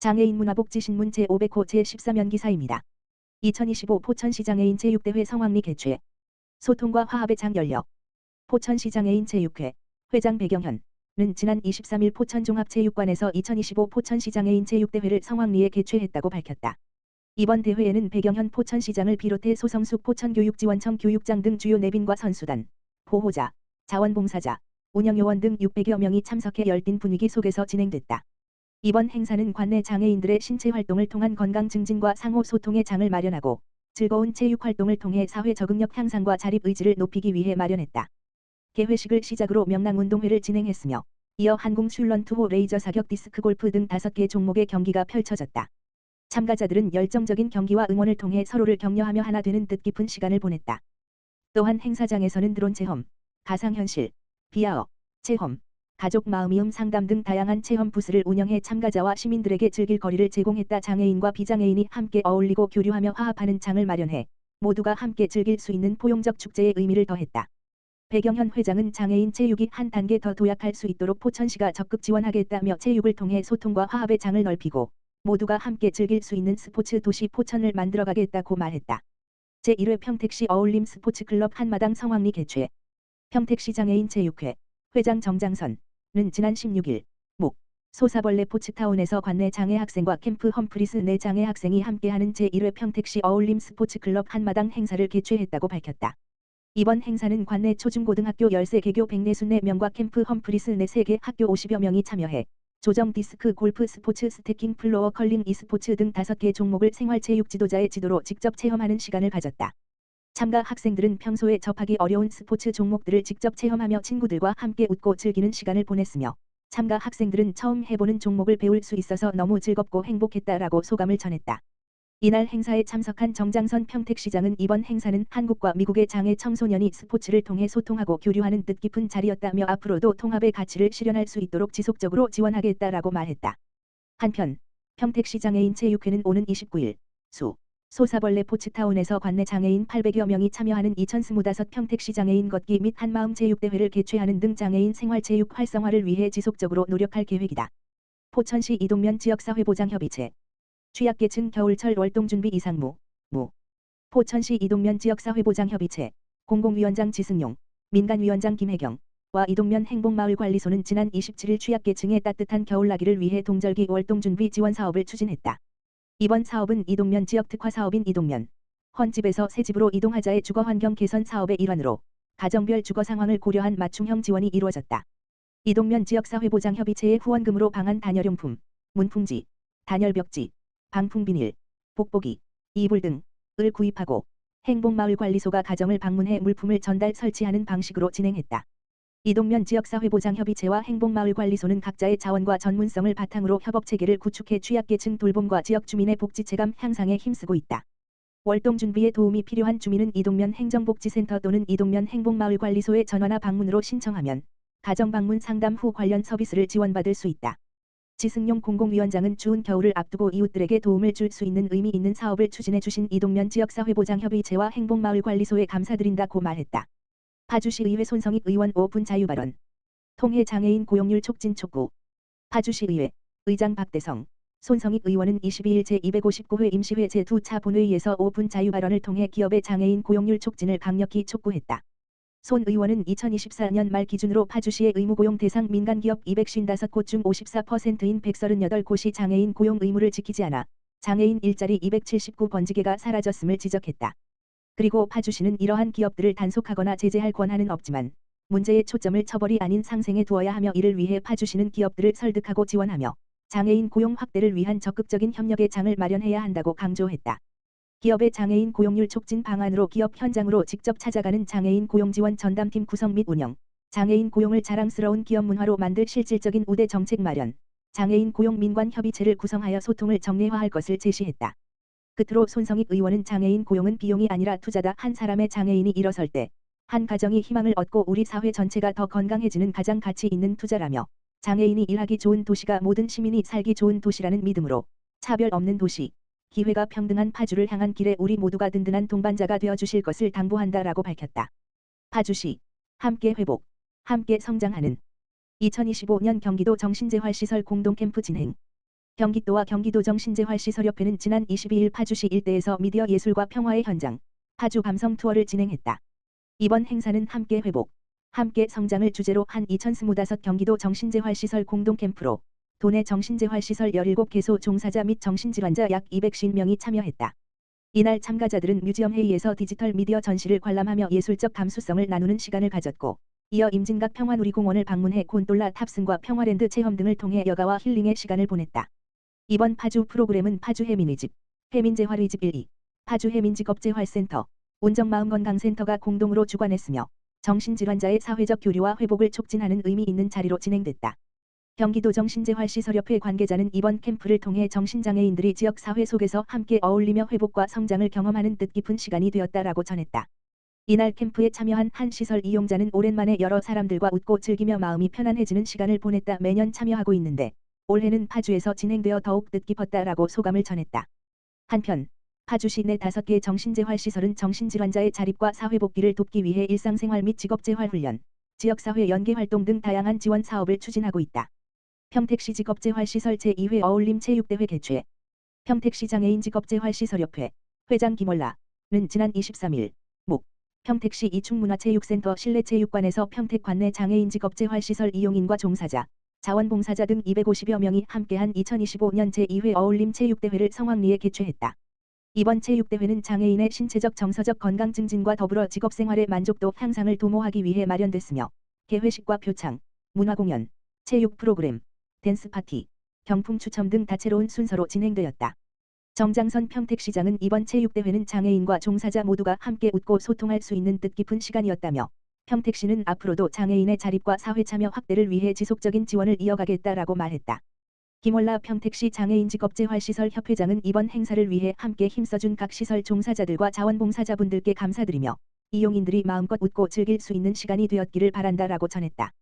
장애인 문화복지신문 제500호 제13연 기사입니다. 2025 포천시 장애인 제6대회 성황리 개최 소통과 화합의 장 열려 포천시 장애인 제6회 회장 배경현은 지난 23일 포천종합체육관에서 2025 포천시 장애인 제6대회를 성황리에 개최했다고 밝혔다. 이번 대회에는 배경현 포천시장을 비롯해 소성숙 포천교육지원청 교육장 등 주요 내빈과 선수단, 보호자, 자원봉사자, 운영요원 등 600여 명이 참석해 열띤 분위기 속에서 진행됐다. 이번 행사는 관내 장애인들의 신체 활동을 통한 건강 증진과 상호 소통의 장을 마련하고 즐거운 체육 활동을 통해 사회 적응력 향상과 자립 의지를 높이기 위해 마련했다. 개회식을 시작으로 명랑운동회를 진행했으며 이어 한궁 슐런 투호 레이저 사격 디스크 골프 등 5개 종목의 경기가 펼쳐졌다. 참가자들은 열정적인 경기와 응원을 통해 서로를 격려하며 하나 되는 뜻깊은 시간을 보냈다. 또한 행사장에서는 드론 체험, 가상현실, 비아어, 체험, 가족 마음이음 상담 등 다양한 체험 부스를 운영해 참가자와 시민들에게 즐길 거리를 제공했다. 장애인과 비장애인이 함께 어울리고 교류하며 화합하는 장을 마련해 모두가 함께 즐길 수 있는 포용적 축제의 의미를 더했다. 배경현 회장은 장애인 체육이 한 단계 더 도약할 수 있도록 포천시가 적극 지원하겠다며 체육을 통해 소통과 화합의 장을 넓히고 모두가 함께 즐길 수 있는 스포츠 도시 포천을 만들어가겠다고 말했다. 제1회 평택시 어울림 스포츠클럽 한마당 성황리 개최 평택시 장애인 체육회 회장 정장선 는 지난 16일 목 소사벌레 포츠타운에서 관내 장애 학생과 캠프 험프리스 내 장애 학생이 함께하는 제1회 평택시 어울림 스포츠클럽 한마당 행사를 개최했다고 밝혔다. 이번 행사는 관내 초중고등학교 13개교 144명과 캠프 험프리스 내 3개 학교 50여 명이 참여해 조정 디스크 골프 스포츠 스태킹 플로어 컬링 e스포츠 등 5개 종목을 생활체육 지도자의 지도로 직접 체험하는 시간을 가졌다. 참가 학생들은 평소에 접하기 어려운 스포츠 종목들을 직접 체험하며 친구들과 함께 웃고 즐기는 시간을 보냈으며 참가 학생들은 처음 해보는 종목을 배울 수 있어서 너무 즐겁고 행복했다라고 소감을 전했다. 이날 행사에 참석한 정장선 평택시장은 이번 행사는 한국과 미국의 장애 청소년이 스포츠를 통해 소통하고 교류하는 뜻깊은 자리였다며 앞으로도 통합의 가치를 실현할 수 있도록 지속적으로 지원하겠다라고 말했다. 한편 평택시장애인 체육회는 오는 29일 수 소사벌레 포츠타운에서 관내 장애인 800여 명이 참여하는 2025 평택시 장애인 걷기 및 한마음 체육대회를 개최하는 등 장애인 생활 체육 활성화를 위해 지속적으로 노력할 계획이다. 포천시 이동면 지역사회보장협의체 취약계층 겨울철 월동준비 이상무 무 포천시 이동면 지역사회보장협의체 공공위원장 지승용 민간위원장 김혜경 와 이동면 행복마을관리소는 지난 27일 취약계층의 따뜻한 겨울나기를 위해 동절기 월동준비 지원 사업을 추진했다. 이번 사업은 이동면 지역 특화 사업인 이동면 헌집에서 새 집으로 이동하자의 주거 환경 개선 사업의 일환으로 가정별 주거 상황을 고려한 맞춤형 지원이 이루어졌다. 이동면 지역사회보장협의체의 후원금으로 방한 단열용품, 문풍지, 단열벽지, 방풍비닐, 복보기, 이불 등을 구입하고 행복마을관리소가 가정을 방문해 물품을 전달 설치하는 방식으로 진행했다. 이동면 지역사회보장협의체와 행복마을관리소는 각자의 자원과 전문성을 바탕으로 협업체계를 구축해 취약계층 돌봄과 지역 주민의 복지 체감 향상에 힘쓰고 있다. 월동 준비에 도움이 필요한 주민은 이동면 행정복지센터 또는 이동면 행복마을관리소에 전화나 방문으로 신청하면 가정방문 상담 후 관련 서비스를 지원받을 수 있다. 지승용 공공위원장은 추운 겨울을 앞두고 이웃들에게 도움을 줄 수 있는 의미 있는 사업을 추진해 주신 이동면 지역사회보장협의체와 행복마을관리소에 감사드린다고 말했다. 파주시의회 손성익 의원 오픈 자유발언 통해 장애인 고용률 촉진 촉구 파주시의회 의장 박대성 손성익 의원은 22일 제259회 임시회 제2차 본회의에서 오픈 자유발언을 통해 기업의 장애인 고용률 촉진을 강력히 촉구했다. 손 의원은 2024년 말 기준으로 파주시의 의무고용 대상 민간기업 255곳 중 54%인 138곳이 장애인 고용 의무를 지키지 않아 장애인 일자리 279번지개가 사라졌음을 지적했다. 그리고 파주시는 이러한 기업들을 단속하거나 제재할 권한은 없지만 문제의 초점을 처벌이 아닌 상생에 두어야 하며 이를 위해 파주시는 기업들을 설득하고 지원하며 장애인 고용 확대를 위한 적극적인 협력의 장을 마련해야 한다고 강조했다. 기업의 장애인 고용률 촉진 방안으로 기업 현장으로 직접 찾아가는 장애인 고용 지원 전담팀 구성 및 운영, 장애인 고용을 자랑스러운 기업 문화로 만들 실질적인 우대 정책 마련, 장애인 고용 민관 협의체를 구성하여 소통을 정례화할 것을 제시했다. 끝으로 손성익 의원은 장애인 고용은 비용이 아니라 투자다. 한 사람의 장애인이 일어설 때 한 가정이 희망을 얻고 우리 사회 전체가 더 건강해지는 가장 가치 있는 투자라며 장애인이 일하기 좋은 도시가 모든 시민이 살기 좋은 도시라는 믿음으로 차별 없는 도시, 기회가 평등한 파주를 향한 길에 우리 모두가 든든한 동반자가 되어 주실 것을 당부한다라고 밝혔다. 파주시 함께 회복, 함께 성장하는 2025년 경기도 정신재활시설 공동캠프 진행 경기도와 경기도정 신재활시설협회는 지난 22일 파주시 일대에서 미디어 예술과 평화의 현장, 파주 감성 투어를 진행했다. 이번 행사는 함께 회복, 함께 성장을 주제로 한 2025 경기도 정신재활시설 공동 캠프로 도내 정신재활시설 17개소 종사자 및 정신질환자 약 250명이 참여했다. 이날 참가자들은 뮤지엄 회의에서 디지털 미디어 전시를 관람하며 예술적 감수성을 나누는 시간을 가졌고 이어 임진각 평화누리공원을 방문해 곤돌라 탑승과 평화랜드 체험 등을 통해 여가와 힐링의 시간을 보냈다. 이번 파주 프로그램은 파주 해민의 집, 해민재활의 집 1, 2, 파주 해민직업재활센터, 운정마음건강센터가 공동으로 주관했으며 정신질환자의 사회적 교류와 회복을 촉진하는 의미 있는 자리로 진행됐다. 경기도 정신재활시설협회 관계자는 이번 캠프를 통해 정신장애인들이 지역사회 속에서 함께 어울리며 회복과 성장을 경험하는 뜻깊은 시간이 되었다라고 전했다. 이날 캠프에 참여한 한 시설 이용자는 오랜만에 여러 사람들과 웃고 즐기며 마음이 편안해지는 시간을 보냈다 매년 참여하고 있는데 올해는 파주에서 진행되어 더욱 뜻깊었다라고 소감을 전했다. 한편 파주 시 내 다섯 개 정신재활시설은 정신질환자의 자립과 사회복귀를 돕기 위해 일상생활 및 직업재활훈련, 지역사회 연계활동 등 다양한 지원 사업을 추진하고 있다. 평택시 직업재활시설 제2회 어울림 체육대회 개최 평택시 장애인 직업재활시설협회 회장 김월라는 지난 23일 목 평택시 이충문화체육센터 실내체육관에서 평택 관내 장애인 직업재활시설 이용인과 종사자, 자원봉사자 등 250여 명이 함께한 2025년 제2회 어울림 체육대회를 성황리에 개최했다. 이번 체육대회는 장애인의 신체적 정서적 건강 증진과 더불어 직업생활의 만족도 향상을 도모하기 위해 마련됐으며 개회식과 표창, 문화공연, 체육 프로그램, 댄스 파티, 경품 추첨 등 다채로운 순서로 진행되었다. 정장선 평택시장은 이번 체육대회는 장애인과 종사자 모두가 함께 웃고 소통할 수 있는 뜻깊은 시간이었다며 평택시는 앞으로도 장애인의 자립과 사회 참여 확대를 위해 지속적인 지원을 이어가겠다라고 말했다. 김월라 평택시 장애인 직업재활시설 협회장은 이번 행사를 위해 함께 힘써준 각 시설 종사자들과 자원봉사자분들께 감사드리며 이용인들이 마음껏 웃고 즐길 수 있는 시간이 되었기를 바란다라고 전했다.